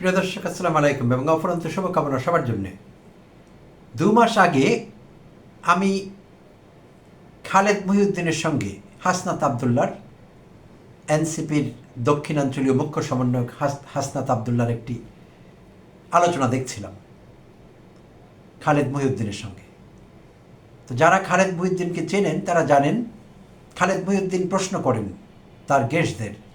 প্রিয় দর্শক, আসসালামু আলাইকুম এবং অপরন্ত শুভকামনা সবার জন্যে। দু মাস আগে আমি খালেদ মহিউদ্দিনের সঙ্গে হাসনাত আবদুল্লার এনসিপির দক্ষিণাঞ্চলীয় মুখ্য সমন্বয়ক হাস- হাসনাত আবদুল্লার একটি আলোচনা দেখছিলাম খালেদ মহিউদ্দিনের সঙ্গে। তো যারা খালেদ মহিউদ্দিনকে চেনেন, তারা জানেন, খালেদ মহিউদ্দিন প্রশ্ন করেন তার গেস্টদের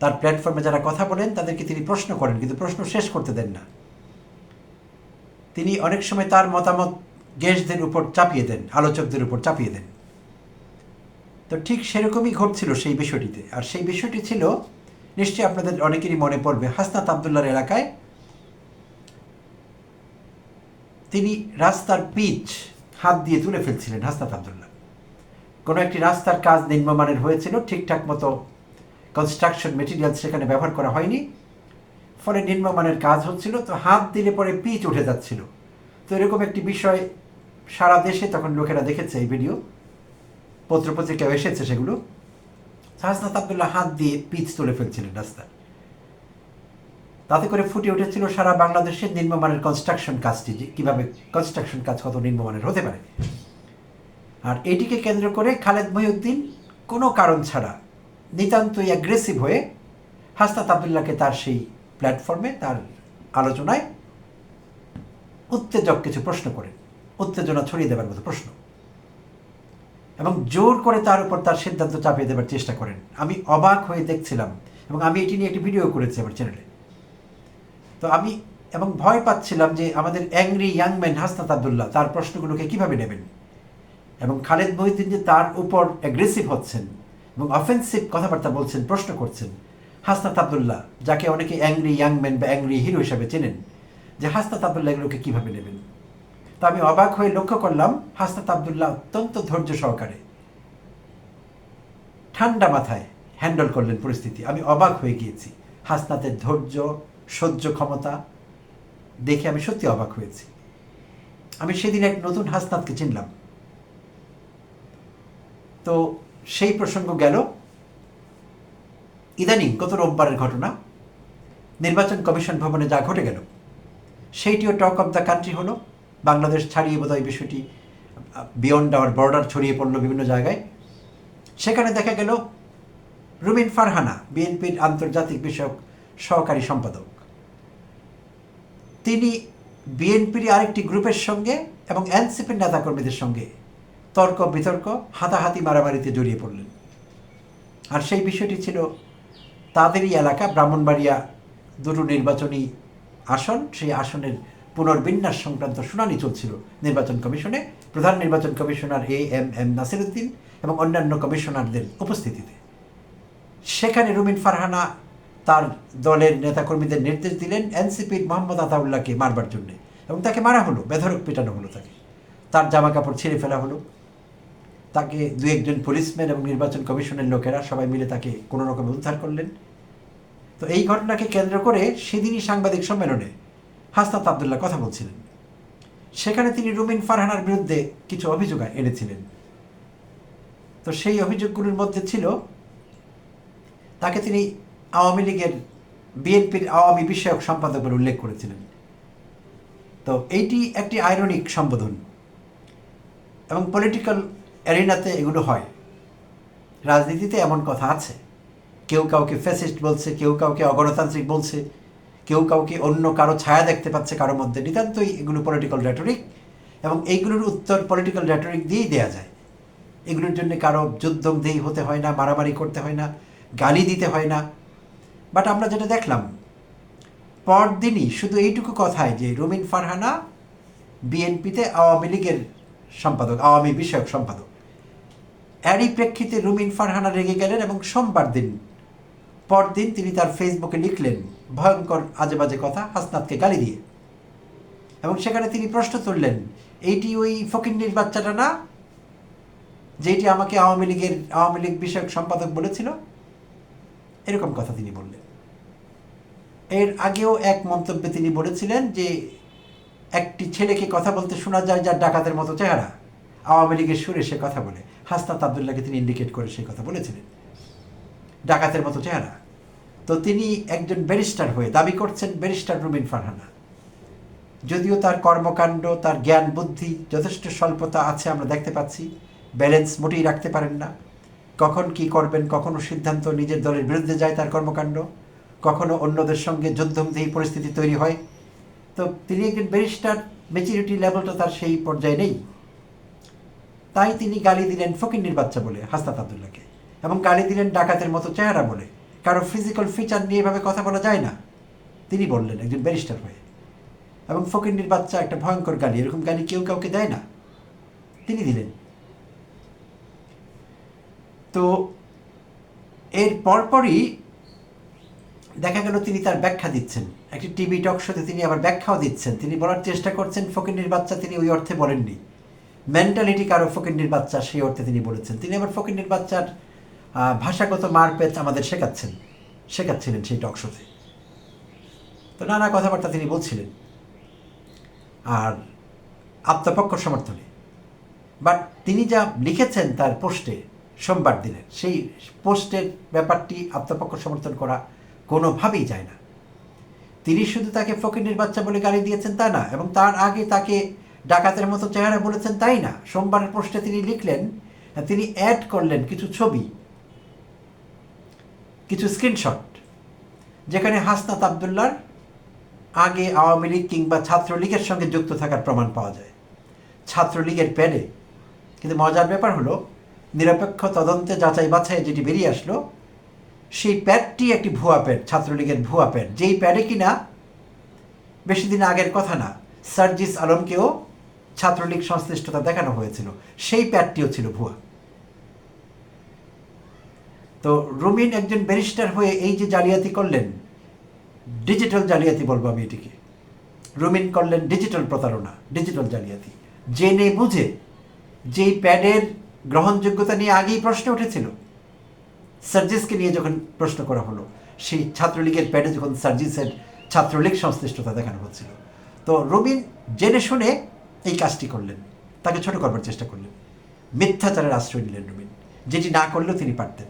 তার প্ল্যাটফর্মে যারা কথা বলেন, তাদেরকে তিনি প্রশ্ন করেন, কিন্তু প্রশ্ন শেষ করতে দেন না। তিনি অনেক সময় তার মতামত গেস্টদের উপর চাপিয়ে দেন, আলোচকদের উপর চাপিয়ে দেন। তো ঠিক সেরকমই ঘটছিল সেই বিষয়টিতে। আর সেই বিষয়টি ছিল, নিশ্চয়ই আপনাদের অনেকেরই মনে পড়বে, হাসনাত আবদুল্লার এলাকায় তিনি রাস্তার পিচ হাত দিয়ে তুলে ফেলছিলেন হাসনাত আবদুল্লাহ। কোনো একটি রাস্তার কাজ নিম্নমানের হয়েছিল, ঠিকঠাক মতো কনস্ট্রাকশন মেটেরিয়াল সেখানে ব্যবহার করা হয়নি। ফলে নিম্নমানের কাজ হচ্ছিল, তো হাত দিলে পরে পিচ উঠে যাচ্ছিল। তো এরকম একটি বিষয় সারা দেশে তখন লোকেরা দেখেছে এই ভিডিও। পত্রপত্রিকাও এসেছে সেগুলো। হাসনাত আবদুল্লাহ হাত দিয়ে পিচ তুলে ফেলছিলেন রাস্তায়। তাতে করে ফুটে উঠেছিল সারা বাংলাদেশের নিম্নমানের কনস্ট্রাকশন কাজটি, যে কীভাবে কনস্ট্রাকশন কাজ কত নিম্নমানের হতে পারে। আর এটিকে কেন্দ্র করে খালেদ মহিউদ্দিন কোনো কারণ ছাড়া নিতান্তই অ্যাগ্রেসিভ হয়ে হাসনাত আবদুল্লাহকে তার সেই প্ল্যাটফর্মে তার আলোচনায় উত্তেজক কিছু প্রশ্ন করেন উত্তেজনা ছড়িয়ে দেবার মতো প্রশ্ন। এবং জোর করে তার উপর তার সিদ্ধান্ত চাপিয়ে দেবার চেষ্টা করেন। আমি অবাক হয়ে দেখছিলাম এবং আমি এটি নিয়ে একটি ভিডিও করেছি আমার চ্যানেলে তো আমি এবং ভয় পাচ্ছিলাম যে আমাদের angry young man Hasnat Abdullah তার প্রশ্নগুলোকে কীভাবে নেবেন? এবং খালেদ মহিউদ্দিন যে তার উপর অ্যাগ্রেসিভ হচ্ছেন এবং অফেন্সিভ কথাবার্তা বলছেন, প্রশ্ন করছেন হাসনাত আবদুল্লাহ, যাকে অনেকে অ্যাংরি ইয়াং ম্যান বা অ্যাংরি হিরো হিসাবে চেনেন, যে হাসনাত আবদুল্লাহ এগুলোকে কীভাবে নেবেন? তো আমি অবাক হয়ে লক্ষ্য করলাম, হাসনাত আবদুল্লাহ অত্যন্ত ধৈর্য সহকারে ঠান্ডা মাথায় হ্যান্ডেল করলেন পরিস্থিতি। আমি অবাক হয়ে গিয়েছি। হাসনাতের ধৈর্য, সহ্য ক্ষমতা দেখে আমি সত্যি অবাক হয়েছি। আমি সেদিন এক নতুন হাসনাতকে চিনলাম। তো সেই প্রসঙ্গ গেল। ইদানিং গত রোববারের ঘটনা, নির্বাচন কমিশন ভবনে যা ঘটে গেল, সেইটিও টক অফ দ্য কান্ট্রি হলো। বাংলাদেশ ছাড়িয়ে বোধহয় বিষয়টি বিয়ন্ড আওয়ার বর্ডার ছড়িয়ে পড়ল বিভিন্ন জায়গায়। সেখানে দেখা গেল রুমিন ফারহানা, বিএনপির আন্তর্জাতিক বিষয়ক সহকারী সম্পাদক। তিনি বিএনপির আরেকটি গ্রুপের সঙ্গে এবং এনসিপির নেতাকর্মীদের সঙ্গে তর্ক, বিতর্ক, হাতাহাতি মারামারিতে জড়িয়ে পড়লেন। আর সেই বিষয়টি ছিল তাদেরই এলাকা, ব্রাহ্মণবাড়িয়া দুটো নির্বাচনী আসন। সেই আসনের পুনর্বিন্যাস সংক্রান্ত শুনানি চলছিল নির্বাচন কমিশনে। প্রধান নির্বাচন commissioner A M M Nasiruddin এবং অন্যান্য কমিশনারদের উপস্থিতিতে। সেখানে রুমিন ফারহানা তার দলের নেতাকর্মীদের নির্দেশ দিলেন এনসিপির মোহাম্মদ আতাউল্লাহকে মারবার জন্যে এবং তাকে মারা হলো বেধরক পেটানো হলো তাকে। তার জামা কাপড় ছিঁড়ে ফেলা হলো। তাকে দু একজন পুলিশম্যান এবং নির্বাচন কমিশনের লোকেরা সবাই মিলে তাকে কোনো রকমে উদ্ধার করলেন। তো এই ঘটনাকে কেন্দ্র করে সেদিনই সাংবাদিক সম্মেলনে হাসনাত আবদুল্লাহ কথা বলছিলেন। সেখানে তিনি রুমিন ফারহানার বিরুদ্ধে কিছু অভিযোগ এনেছিলেন। তো সেই অভিযোগগুলোর মধ্যে ছিল, তাকে তিনি আওয়ামী লীগের বিএনপির আওয়ামী বিষয়ক সম্পাদক বলে উল্লেখ করেছিলেন। তো এইটি একটি আইরনিক সম্বোধন এবং পলিটিক্যাল অ্যারিনাতে এগুলো হয়। রাজনীতিতে এমন কথা আছে। কেউ কাউকে ফ্যাসিস্ট বলছে, কেউ কাউকে অগণতান্ত্রিক বলছে, কেউ কাউকে অন্য কারও ছায়া দেখতে পাচ্ছে কারও মধ্যে। নিতান্তই এগুলো পলিটিক্যাল র্যাটরিক এবং এইগুলোর উত্তর পলিটিক্যাল র্যাটরিক দিয়েই দেওয়া যায়। এগুলোর জন্য কারও যুদ্ধদেহী হতে হয় না, মারামারি করতে হয় না, গালি দিতে হয় না। বাট আমরা যেটা দেখলাম, পরদিনই শুধু এইটুকু কথায় যে রুমিন ফারহানা বিএনপিতে আওয়ামী লীগের সম্পাদক, আওয়ামী বিষয়ক সম্পাদক। এরই প্রেক্ষিতে রুমিন ফারহানা রেগে গেলেন এবং সোমবার দিন পরদিন তিনি তার ফেসবুকে লিখলেন, ভয়ঙ্কর আজে বাজে কথা, হাসনাতকে গালি দিয়ে। এবং সেখানে তিনি প্রশ্ন তুললেন, এইটি ওই ফকিন্নির বাচ্চাটা না, যেটি আমাকে আওয়ামী লীগের, আওয়ামী লীগ বিষয়ক সম্পাদক বলেছিল? এরকম কথা তিনি বললেন। এর আগেও এক মন্তব্যে তিনি বলেছিলেন যে, একটি ছেলেকে কথা বলতে শোনা যায় যার ডাকাতের মতো চেহারা। আওয়ামী লীগের সুরে সে কথা বলে। হাসনাত আবদুল্লাহকে তিনি ইন্ডিকেট করে সেই কথা বলেছিলেন। ডাকাতের মতো চেহারা। তো তিনি একজন ব্যারিস্টার হয়ে দাবি করছেন ব্যারিস্টার রুবিন ফারহানা। যদিও তার কর্মকাণ্ড, তার জ্ঞান, বুদ্ধি যথেষ্ট স্বল্পতা আছে, আমরা দেখতে পাচ্ছি। ব্যালেন্স মোটেই রাখতে পারেন না। কখন কি করবেন, কখনো সিদ্ধান্ত নিজের দলের বিরুদ্ধে যায় তার কর্মকাণ্ড। কখনো অন্যদের সঙ্গে যুদ্ধমুখী পরিস্থিতি তৈরি হয়। তো তিনি একজন ব্যারিস্টার মেচুরিটি লেভেলটা তার সেই পর্যায়ে নেই। তাই তিনি গালি দিলেন ফকিন্নির বাচ্চা বলে হাসনাত আবদুল্লাহকে। এবং গালি দিলেন ডাকাতের মতো চেহারা বলে। কারও ফিজিক্যাল ফিচার নিয়ে এভাবে কথা বলা যায় না। তিনি বললেন একজন ব্যারিস্টার হয়ে। এবং ফকিন্নির বাচ্চা একটা ভয়ঙ্কর গালি, এরকম গালি কেউ কাউকে দেয় না। তিনি দিলেন। তো এর পরপরই দেখা গেল তিনি তার ব্যাখ্যা দিচ্ছেন। একটি টিভি টক শোতে তিনি আবার ব্যাখ্যাও দিচ্ছেন। তিনি বলার চেষ্টা করছেন ফকিন্নির বাচ্চা তিনি ওই অর্থে বলেননি। মেন্টালিটি কারও ফকিন্নির বাচ্চা সেই অর্থে তিনি বলেছেন। তিনি আবার ফকিন্নির বাচ্চার ভাষাগত মারপেচ আমাদের শেখাচ্ছেন, শেখাচ্ছিলেন সেই টক শোতে তো নানা কথাবার্তা তিনি বলছিলেন, আর আত্মপক্ষ সমর্থনে। বাট তিনি যা লিখেছেন তার পোস্টে সোমবার দিনের, সেই পোস্টের ব্যাপারটি আত্মপক্ষ সমর্থন করা কোনোভাবেই যায় না। তিনি শুধু তাকে ফকিরের বাচ্চা বলে গালি দিয়েছেন তা না, এবং তার আগে তাকে ডাকাতের মতো চেহারা বলেছেন, তাই না? সোমবারের পোস্টে তিনি লিখলেন, তিনি অ্যাড করলেন কিছু ছবি, কিছু স্ক্রিনশট যেখানে হাসনাত আবদুল্লার আগে আওয়ামী লীগ কিংবা ছাত্রলীগের সঙ্গে যুক্ত থাকার প্রমাণ পাওয়া যায়। ছাত্রলীগের প্যাডে। কিন্তু মজার ব্যাপার হলো, নিরপেক্ষ তদন্তে যাচাই বাছাই যেটি বেরিয়ে আসলো, সেই প্যাডটি একটি ভুয়া প্যাড, ছাত্রলীগের ভুয়া প্যাড। যেই প্যাডে কিনা, বেশি দিন আগের কথা না, সার্জিস আলমকেও ছাত্রলীগ সংশ্লিষ্টতা দেখানো হয়েছিল, সেই প্যাডটিও ছিল ভুয়া। তো রুমিন একজন ব্যারিস্টার হয়ে এই যে জালিয়াতি করলেন, ডিজিটাল জালিয়াতি বলব আমি এটিকে। রুমিন করলেন ডিজিটাল প্রতারণা, ডিজিটাল জালিয়াতি। জেনে বুঝে যেই প্যাডের গ্রহণযোগ্যতা নিয়ে আগেই প্রশ্ন উঠেছিল, সার্জিসকে নিয়ে যখন প্রশ্ন করা হলো, সেই ছাত্রলীগের প্যাডে যখন সার্জিসের ছাত্রলীগ সংশ্লিষ্টতা দেখানো হচ্ছিল। তো রবিন জেনে শুনে এই কাজটি করলেন। তাকে ছোট করবার চেষ্টা করলেন। মিথ্যাচারের আশ্রয় নিলেন রবিন যেটি না করলেও তিনি পারতেন।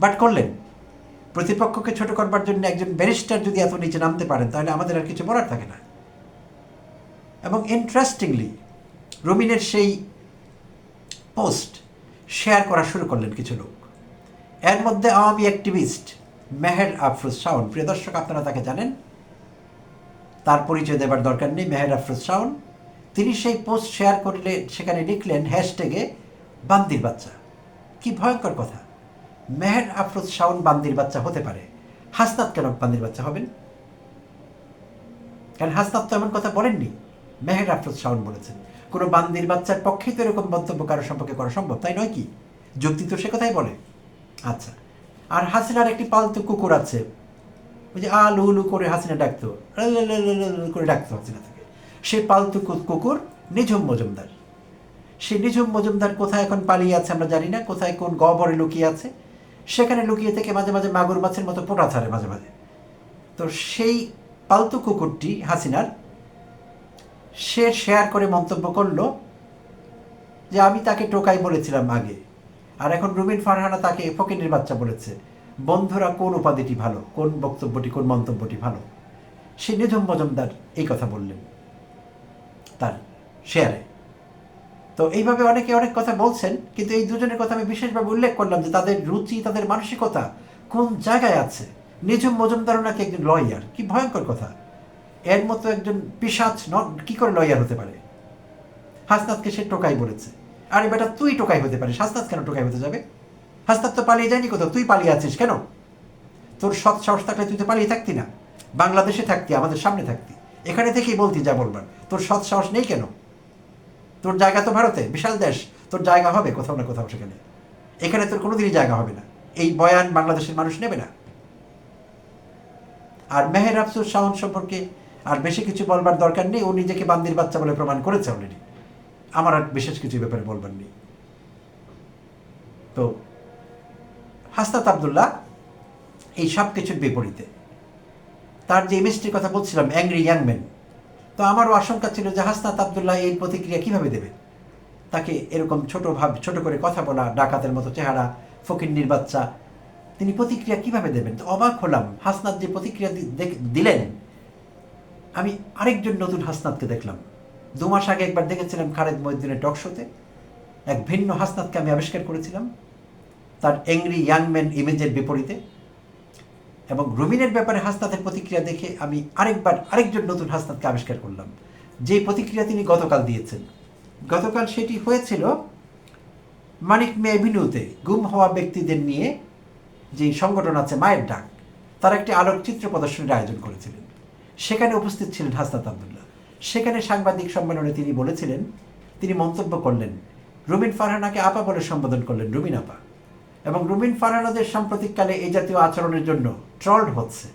বাট করলেন। প্রতিপক্ষকে ছোট করবার জন্য একজন ব্যারিস্টার যদি এত নিচে নামতে পারেন, তাহলে আমাদের আর কিছু বলার থাকে না। এবং ইন্টারেস্টিংলি রবিনের সেই পোস্ট শেয়ার করা শুরু করলেন কিছু লোক। এর মধ্যে আওয়ামী অ্যাক্টিভিস্ট মেহের আফরোজ শাওন। প্রিয় দর্শক, আপনারা তাকে জানেন। তার পরিচয় দেবার দরকার নেই, মেহের আফরোজ শাওন। তিনি সেই পোস্ট শেয়ার করলে, সেখানে লিখলেন হ্যাশট্যাগে বান্দির বাচ্চা। কি ভয়ঙ্কর কথা। মেহের আফরোজ শাওন বান্দির বাচ্চা হতে পারে। হাসনাত কেন বান্দির বাচ্চা হবেন? কারণ হাসনাত তো এমন কথা বলেননি। মেহের আফরোজ শাওন বলেছেন, কোনো বান্দির বাচ্চার পক্ষেই তো এরকম মন্তব্য কারও সম্পর্কে করা সম্ভব, তাই নয় কি? যুক্তি তো সে কথাই বলে। আচ্ছা আর হাসিনার একটি পালতু কুকুর আছে। ওই যে আলু লু লু করে হাসিনা ডাকতো করে ডাকতো হাসিনা সেই পালতু কুকুর নিঝুম মজুমদার। সে নিঝুম মজুমদার কোথায় এখন পালিয়ে আছে আমরা জানি না, কোথায় কোন গহ্বরে লুকিয়ে আছে। সেখানে লুকিয়ে থেকে মাঝে মাঝে মাগুর মাছের মতো পোটা ছাড়ে মাঝে মাঝে। তো সেই পালতু কুকুরটি হাসিনার, সে শেয়ার করে মন্তব্য করল যে আমি তাকে টোকাই বলেছিলাম আগে, আর এখন রুমিন ফারহানা তাকে ফকিনের বাচ্চা বলেছে। বন্ধুরা, কোন উপাধিটি ভালো? কোন বক্তব্যটি, কোন মন্তব্যটি ভালো? সে নিধম মজুমদার এই কথা বললেন। তার শেয়ারে তো এইভাবে অনেকে অনেক কথা বলছেন, কিন্তু এই দুজনের কথা আমি বিশেষভাবে উল্লেখ করলাম যে তাদের রুচি, তাদের মানসিকতা কোন জায়গায় আছে? নিঝুম মজুমদারও নাকি একজন লয়ার কি ভয়ঙ্কর কথা। এর মতো একজন পিসাচ নট কি করে লয়ার হতে পারে? হাসনাতকে সে টোকাই বলেছে। আরে বেটা, তুই টোকাই হতে পারিস। হাসনাত কেন টোকাই হতে যাবে? হাসনাত তো পালিয়ে যায়নি কোথাও। তুই পালিয়ে আছিস কেন? তোর সৎ সাহস থাকলে তুই তো পালিয়ে থাকতি না। বাংলাদেশে থাকতি, আমাদের সামনে থাকতি। এখানে থেকেই বলতি যা বলবার। তোর সৎ সাহস নেই কেন? তোর জায়গা তো ভারতে, বিশাল দেশ। তোর জায়গা হবে কোথাও না কোথাও সেখানে। এখানে তোর কোনোদিনই জায়গা হবে না। এই বয়ান বাংলাদেশের মানুষ নেবে না। আর মেহের আফসুর শাওন সম্পর্কে আর বেশি কিছু বলবার দরকার নেই। ও নিজেকে বান্দির বাচ্চা বলে প্রমাণ করেছে অলরেডি আমার আর বিশেষ কিছু ব্যাপারে বলবার নেই। তো হাস্তাত আবদুল্লাহ এই সব কিছুর বিপরীতে তার যে ইমেজটির কথা বলছিলাম অ্যাংরি ইয়াং ম্যান তো আমারও আশঙ্কা ছিল যে হাসনাত আবদুল্লাহ এই প্রতিক্রিয়া কীভাবে দেবে? তাকে এরকম ছোট ভাব, ছোট করে কথা বলা, ডাকাতের মতো চেহারা, ফকির বাচ্চা তিনি প্রতিক্রিয়া কীভাবে দেবেন? তো অবাক হলাম, হাসনাত যে প্রতিক্রিয়া দিলেন, আমি আরেকজন নতুন হাসনাতকে দেখলাম। দু মাস আগে একবার দেখেছিলাম খালেদ মহিউদ্দিনের টক শোতে। এক ভিন্ন হাসনাতকে আমি আবিষ্কার করেছিলাম। তার অ্যাংরি ইয়াংম্যান ইমেজের বিপরীতে এবং রুমিনের ব্যাপারে হাসনাতের প্রতিক্রিয়া দেখে আমি আরেকবার আরেকজন নতুন হাসনাতকে আবিষ্কার করলাম। যে প্রতিক্রিয়া তিনি গতকাল দিয়েছেন। গতকাল সেটি হয়েছিল মানিক মে এভিনিউতে গুম হওয়া ব্যক্তিদের নিয়ে যে সংগঠন আছে মায়ের ডাক, তারা একটি আলোকচিত্র প্রদর্শনীর আয়োজন করেছিলেন। সেখানে উপস্থিত ছিলেন হাসনাত আবদুল্লাহ। সেখানে সাংবাদিক সম্মেলনে তিনি বলেছিলেন, তিনি মন্তব্য করলেন, রুমিন ফারহানাকে আপা বলে সম্বোধন করলেন রুমিন আপা। এবং রুমিন ফারহানাদের সাম্প্রতিককালে এই জাতীয় আচরণের জন্য ট্রলড হচ্ছে,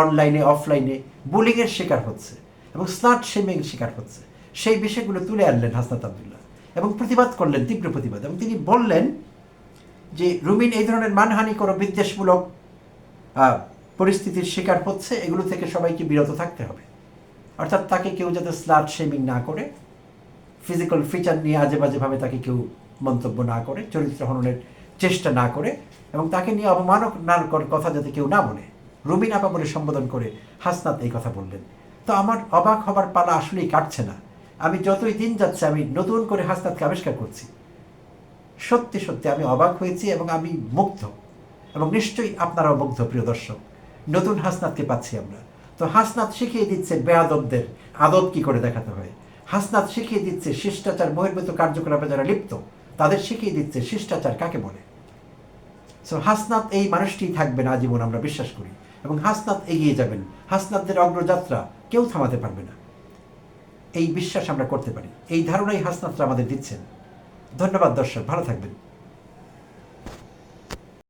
অনলাইনে, অফলাইনে, বুলিংয়ের শিকার হচ্ছে এবং স্নাট শেমিং শিকার হচ্ছে। সেই বিষয়গুলো তুলে আনলেন হাসনাত আবদুল্লাহ এবং প্রতিবাদ করলেন, তীব্র প্রতিবাদ এবং তিনি বললেন যে, রুমিন এই ধরনের মানহানি কোনো বিদ্বেষমূলক পরিস্থিতির শিকার হচ্ছে, এগুলো থেকে সবাইকে বিরত থাকতে হবে। অর্থাৎ তাকে কেউ যাতে স্লাট শেমিং না করে ফিজিক্যাল ফিচার নিয়ে আজে বাজেভাবে তাকে কেউ মন্তব্য না করে, চরিত্র হননের চেষ্টা না করে এবং তাকে নিয়ে অপমানক না কথা যাতে কেউ না বলে। রুমিন আপা বলে সম্বোধন করে হাসনাত এই কথা বললেন। তো আমার অবাক হবার পালা আসলেই কাটছে না। আমি যতই দিন যাচ্ছে, আমি নতুন করে হাসনাতকে আবিষ্কার করছি। সত্যি সত্যি আমি অবাক হয়েছি এবং আমি মুগ্ধ। এবং নিশ্চয়ই আপনারাও মুগ্ধ, প্রিয় দর্শক। নতুন হাসনাতকে পাচ্ছি আমরা। তো হাসনাত শিখিয়ে দিচ্ছে বেয়াদবদের আদব কি করে দেখাতে হয়। হাসনাত শিখিয়ে দিচ্ছে শিষ্টাচার বহির্ভূত কার্যকলাপে যারা লিপ্ত তাদের শিখিয়ে দিচ্ছে, শিষ্টাচার কাকে বলে? সো হাসনাত এই মানুষটি থাকবে না আজীবন, আমরা বিশ্বাস করি। এবং হাসনাত এগিয়ে যাবেন। হাসনাতদের অগ্রযাত্রা কেউ থামাতে পারবে না। এই বিশ্বাস আমরা করতে পারি। এই ধারণাই হাসনাতরা আমাদের দিচ্ছেন। ধন্যবাদ, দর্শক। ভালো থাকবেন।